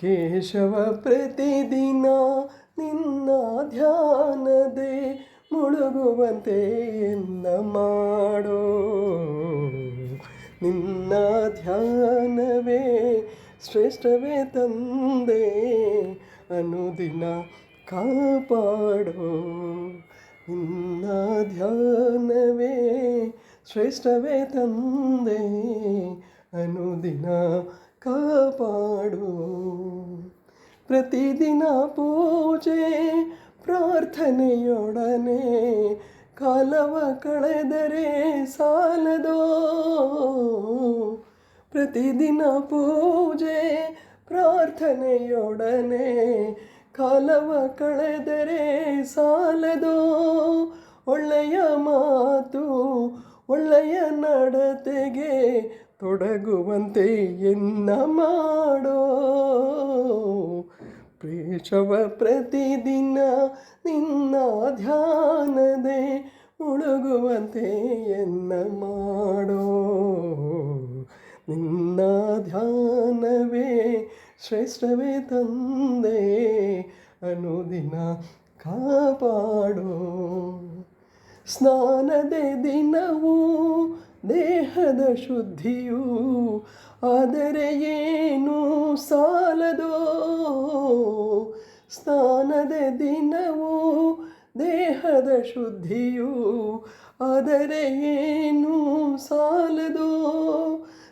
ಕೇಶವ ಪ್ರತಿದಿನ ನಿನ್ನ ಧ್ಯಾನದೆ ಮುಳುಗುವಂತೆ ಎನ್ನ ಮಾಡೋ? ನಿನ್ನ ಧ್ಯಾನವೇ ಶ್ರೇಷ್ಠವೇ ತಂದೆ, ಅನುದಿನ ಕಾಪಾಡೋ. ನಿನ್ನ ಧ್ಯಾನವೇ ಶ್ರೇಷ್ಠವೇ ತಂದೆ, ಅನುದಿನ ಕಾಪಾಡು. ಪ್ರತಿದಿನ ಪೂಜೆ, ಪ್ರಾರ್ಥನೆಯೊಡನೆ ಕಾಲವ ಕಳೆದರೆ ಸಾಲದೋ. ಪ್ರತಿದಿನ ಪೂಜೆ, ಪ್ರಾರ್ಥನೆಯೊಡನೆ ಕಾಲವ ಕಳೆದರೆ ಸಾಲದೋ. ಒಳ್ಳೆಯ ಮಾತು, ಒಳ್ಳೆಯ ನಡತೆಗೆ ತೊಡಗುವಂತೆ ಎನ್ನ ಮಾಡೋ? ಪ್ರೇಷವ ಪ್ರತಿದಿನ ನಿನ್ನ ಧ್ಯಾನದೆ ಮುಳುಗುವಂತೆ ಎನ್ನ ಮಾಡೋ? ನಿನ್ನ ಧ್ಯಾನವೇ ಶ್ರೇಷ್ಠವೇ ತಂದೆ, ಅನುದಿನ ಕಾಪಾಡೋ. ಸ್ನಾನದೆ ದಿನವೂ ದೇಹದ ಶುದ್ಧಿಯು ಆದರೆ ಏನು ಸಾಲದೋ? ಸ್ನಾನದ ದಿನವೂ ದೇಹದ ಶುದ್ಧಿಯು ಆದರೆ ಏನು ಸಾಲದೋ?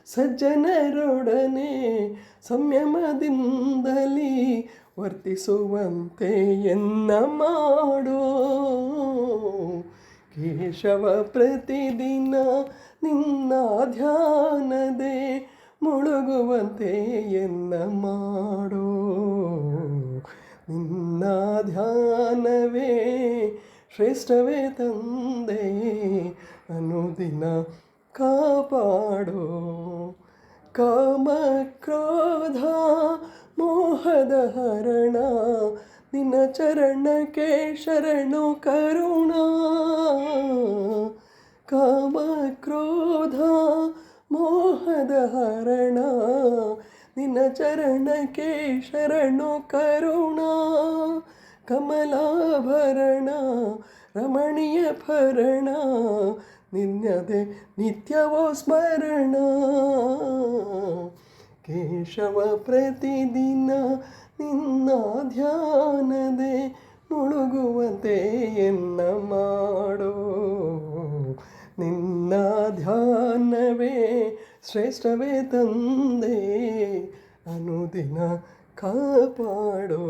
ಸಜ್ಜನರೊಡನೆ ಸಂಯಮದಿಂದಲೇ ವರ್ತಿಸುವಂತೆ ಎನ್ನ ಮಾಡೋ? ಕೇಶವ ಪ್ರತಿದಿನ ನಿನ್ನ ಧ್ಯಾನದೆ ಮುಳುಗುವಂತೆ ಎನ್ನ ಮಾಡೋ? ನಿನ್ನ ಧ್ಯಾನವೇ ಶ್ರೇಷ್ಠವೇ ತಂದೆ ಅನುದಿನ ಕಾಪಾಡೋ? ಕಾಮ ಕ್ರೋಧ ಮೋಹದ ಹರಣ ನಿನ್ನ ಚರಣಕ್ಕೆ ಶರಣು ಕರುಣ. ಕಾಮ ಕ್ರೋಧ ಮೋಹದ ಹರಣ. ನಿನ್ನ ಚರಣಕ್ಕೆ ಶರಣು ಕರುಣ. ಕಮಲಾಭರಣ, ರಮಣೀಯ ಭರಣ. ನಿನ್ನದೆ ನಿತ್ಯವೋ ಸ್ಮರಣ. ಕೇಶವ ಪ್ರತಿದಿನ ನಿನ್ನ ಧ್ಯಾನದೆ ಮುಳುಗುವಂತೆ ಎನ್ನ ಮಾಡೋ. ನಿನ್ನ ಧ್ಯಾನವೇ ಶ್ರೇಷ್ಠವೇ ತಂದೆ ಅನುದಿನ ಕಾಪಾಡೋ.